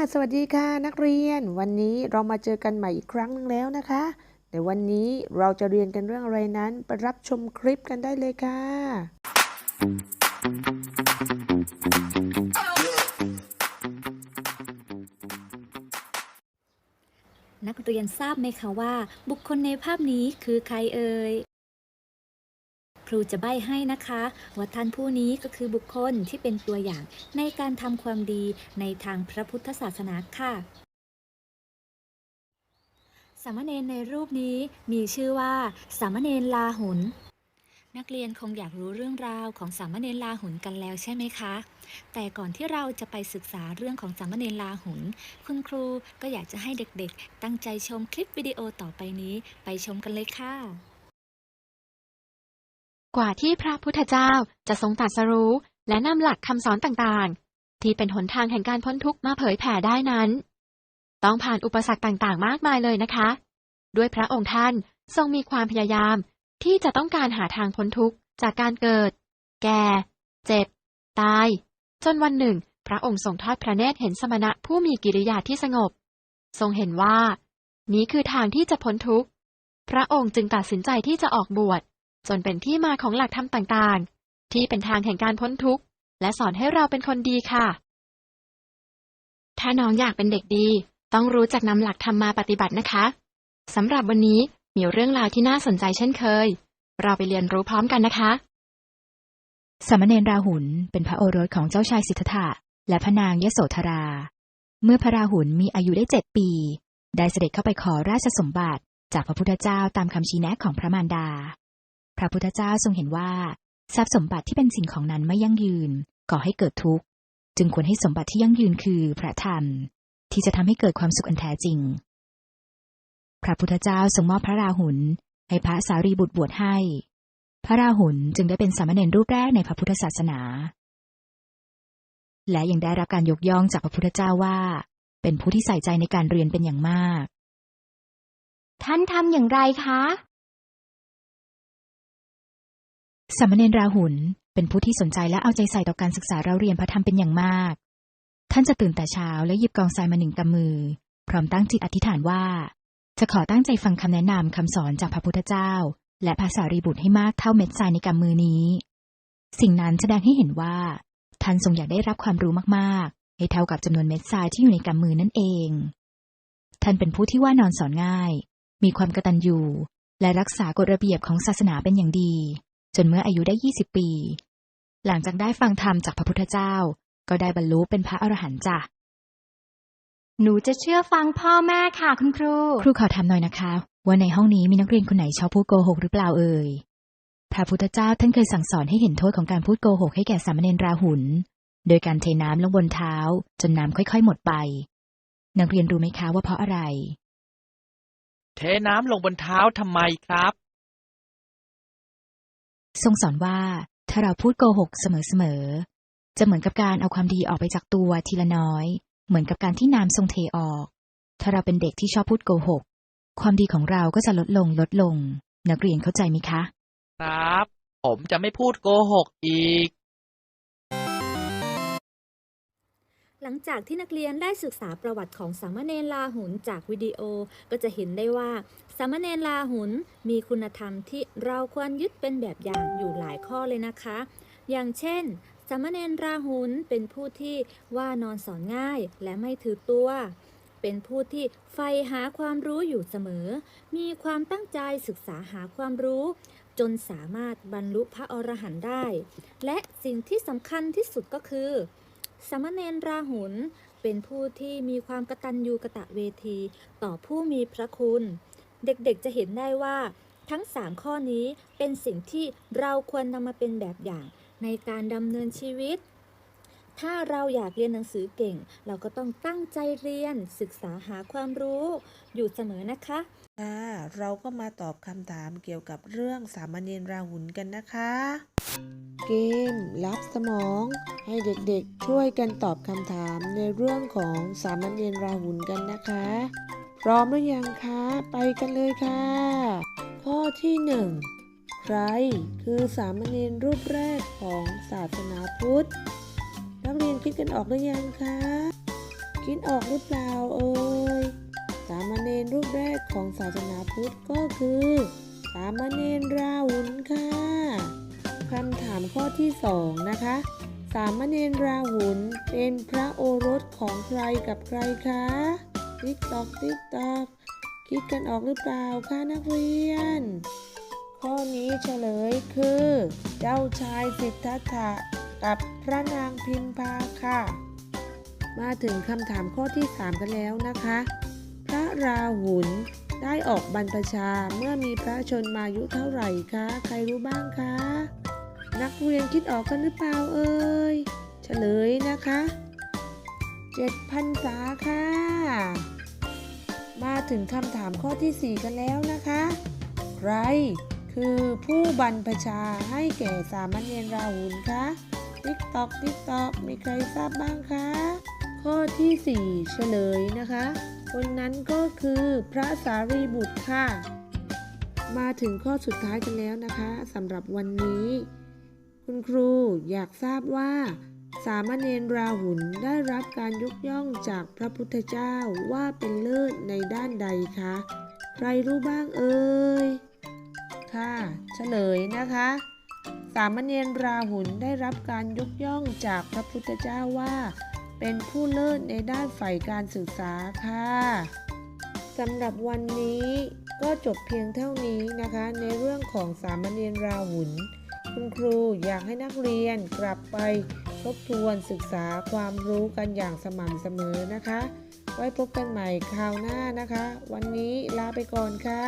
สวัสดีค่ะนักเรียน วันนี้เรามาเจอกันใหม่อีกครั้งหนึงแล้วนะคะในวันนี้เราจะเรียนกันเรื่องอะไรนั้นไปรับชมคลิปกันได้เลยค่ะ นักเรียนทราบไหมคะว่า บุคคลในภาพนี้คือใครเอ่ย รูจะใบ้ให้นะคะว่าท่านผู้นี้ก็คือบุคคลที่เป็นตัวอย่างในการทำความดีในทางพระพุทธศาสนาค่ะสามเณรในรูปนี้มีชื่อว่าสามเณรลาหุน นักเรียนคงอยากรู้เรื่องราวของสามเณรลาหุนกันแล้วใช่ไหมคะ แต่ก่อนที่เราจะไปศึกษาเรื่องของสามเณรลาหุน คุณครูก็อยากจะให้เด็กๆ ตั้งใจชมคลิปวิดีโอต่อไปนี้ ไปชมกันเลยค่ะ กว่าที่พระพุทธเจ้าจะทรงตรัสรู้และนำหลักคำสอนต่างๆ ที่เป็นหนทางแห่งการพ้นทุกข์มาเผยแผ่ได้นั้น ต้องผ่านอุปสรรคต่างๆ มากมายเลยนะคะ ด้วยพระองค์ท่านทรงมีความพยายามที่จะต้องการหาทางพ้นทุกข์จากการเกิด แก่ เจ็บ ตาย จนวันหนึ่ง พระองค์ทรงทอดพระเนตรเห็นสมณะผู้มีกิริยาที่สงบ ทรงเห็นว่า นี้คือทางที่จะพ้นทุกข์ พระองค์จึงตัดสินใจที่จะออกบวช จนเป็นที่มาของหลักธรรมต่างๆ ที่เป็นทางแห่งการพ้นทุกข์ และสอนให้เราเป็นคนดีค่ะ ถ้าน้องอยากเป็นเด็กดี ต้องรู้จักนำหลักธรรมมาปฏิบัตินะคะสำหรับวันนี้มีเรื่องราวที่น่าสนใจเช่นเคย เราไปเรียนรู้พร้อมกันนะคะสามเณรราหุลเป็นพระโอรสของเจ้าชายสิทธัตถะและพระนางยโสธรา เมื่อพระราหุลมีอายุได้เจ็ดปี ได้เสด็จเข้าไปขอราชสมบัติจากพระพุทธเจ้าตามคำชี้แนะของพระมารดา พระพุทธเจ้าทรงเห็นว่า ทรัพย์สมบัติที่เป็นสิ่งของนั้นไม่ยั่งยืนก่อให้เกิดทุกข์ จึงควรให้สมบัติที่ยั่งยืนคือพระธรรม ที่จะทำให้เกิดความสุขอันแท้จริง พระพุทธเจ้าทรงมอบพระราหุลให้พระสารีบุตรบวชให้ พระราหุลจึงได้เป็นสามเณรรูปแรกในพระพุทธศาสนา และยังได้รับการยกย่องจากพระพุทธเจ้าว่า เป็นผู้ที่ใส่ใจในการเรียนเป็นอย่างมาก ท่านทำอย่างไรคะ สามเณรราหุลเป็นผู้ที่สนใจและเอาใจใส่ต่อการศึกษาเราเรียนพระธรรมเป็นอย่างมาก ท่านจะตื่นแต่เช้าและหยิบกองทรายมาหนึ่งกำมือ พร้อมตั้งจิตอธิษฐานว่า จะขอตั้งใจฟังคำแนะนำคำสอนจากพระพุทธเจ้า และภาษารีบุตรให้มากเท่าเม็ดทรายในกำมือนี้ สิ่งนั้นแสดงให้เห็นว่า ท่านทรงอยากได้รับความรู้มากๆ ให้เท่ากับจำนวนเม็ดทรายที่อยู่ในกำมือนั่นเอง ท่านเป็นผู้ที่ว่านอนสอนง่าย มีความกระตัญญูและรักษากฎระเบียบของศาสนาเป็นอย่างดี จนเมื่ออายุได้ 20 ปี หลังจากได้ฟังธรรมจากพระพุทธเจ้า ก็ได้บรรลุเป็นพระอรหันต์จ้ะ หนูจะเชื่อฟังพ่อแม่ค่ะคุณครู ครูขอถามหน่อยนะคะ ว่าในห้องนี้มีนักเรียนคนไหนชอบพูดโกหกหรือเปล่าเอ่ย พระพุทธเจ้าท่านเคยสั่งสอนให้เห็นโทษของการพูดโกหกให้แก่สามเณรราหุล โดยการเทน้ำลงบนเท้า จนน้ำค่อย ๆ หมดไป นักเรียนรู้ไหมคะว่าเพราะอะไร เทน้ำลงบนเท้าทำไมครับ ทรงสอนว่าถ้าเราพูดโกหกเสมอๆ จะเหมือนกับการเอาความดีออกไปจากตัวทีละน้อย เหมือนกับการที่น้ำทรงเทออก ถ้าเราเป็นเด็กที่ชอบพูดโกหก ความดีของเราก็จะลดลงลดลง นักเรียนเข้าใจไหมคะ ครับ ผมจะไม่พูดโกหกอีก หลังจากที่นักเรียนได้ศึกษาประวัติของสามเณรลาหุนจากวิดีโอ ก็จะเห็นได้ว่าสามเณรลาหุนมีคุณธรรมที่เราควรยึดเป็นแบบอย่างอยู่หลายข้อเลยนะคะ อย่างเช่นสามเณรราหุนเป็นผู้ที่ว่านอนสอนง่ายและไม่ถือตัว เป็นผู้ที่ใฝ่หาความรู้อยู่เสมอ มีความตั้งใจศึกษาหาความรู้ จนสามารถบรรลุพระอรหันต์ได้ และสิ่งที่สำคัญที่สุดก็คือ สามเณรราหุลเป็นผู้ที่มีความกตัญญูกะตะเวที ต่อผู้มีพระคุณ เด็กๆจะเห็นได้ว่า ทั้ง 3 ข้อนี้เป็นสิ่งที่เราควรนำมาเป็นแบบอย่างในการดำเนินชีวิต ถ้าเราอยากเรียนหนังสือเก่ง เราก็ต้องตั้งใจเรียนศึกษาหาความรู้ อยู่เสมอนะคะค่ะเราก็มาตอบคำถามเกี่ยวกับเรื่องสามเณรราหุลกันนะคะ เกมรับสมองให้เด็กๆช่วยกันตอบคำถามในเรื่องของสามัญเณรราหุลกันนะคะ พร้อมหรือยังคะ ไปกันเลยค่ะ ข้อที่หนึ่งใครคือสามเณรรูปแรกของศาสนาพุทธ นักเรียนคิดกันออกหรือยังคะ คิดออกหรือเปล่าเอ่ย สามเณรรูปแรกของศาสนาพุทธก็คือ สามเณรราหุลามข้อที่สองนะคะ สามเณรราหุลเป็นพระโอรสของใครกับใครคะติ๊กตอกติ๊กตอกคิดกันออกหรือเปล่าคะนักเรียน ข้อนี้เฉลยคือ เจ้าชายสิทธัตถะกับพระนางพิมพาค่ะ มาถึงคำถามข้อที่ 3 กันแล้วนะคะ พระราหุลได้ออกบรรพชาเมื่อมีพระชนมายุเท่าไหร่คะ ใครรู้บ้างคะ นักเรียนคิดออกกันหรือเปล่าเอ่ยเฉลยนะคะ7พันษาค่ะ มาถึงคำถามข้อทีสี่ 4 กันแล้วนะคะ ใครคือผู้บรรพชาให้แก่สามเณรราหุลคะติ๊กตอกติ๊กตอกมีใครทราบบ้างคะ ข้อที่ 4 เฉลยนะคะ คนนั้นก็คือพระสารีบุตรค่ะ มาถึงข้อสุดท้ายกันแล้วนะคะสำหรับวันนี้ คุณครูอยากทราบว่า สามเณรราหุลได้รับการยกย่องจากพระพุทธเจ้าว่าเป็นเลิศในด้านใดคะ ใครรู้บ้างเอ่ย ค่ะเฉลยนะคะ สามเณรราหุลได้รับการยกย่องจากพระพุทธเจ้าว่า เป็นผู้เลิศในด้านฝ่ายการศึกษาค่ะสำหรับวันนี้ก็จบเพียงเท่านี้นะคะ ในเรื่องของสามเณรราหุล คุณครูอยากให้นักเรียนกลับไปทบทวนศึกษาความรู้กันอย่างสม่ำเสมอนะคะ ไว้พบกันใหม่คราวหน้านะคะ วันนี้ลาไปก่อนค่ะ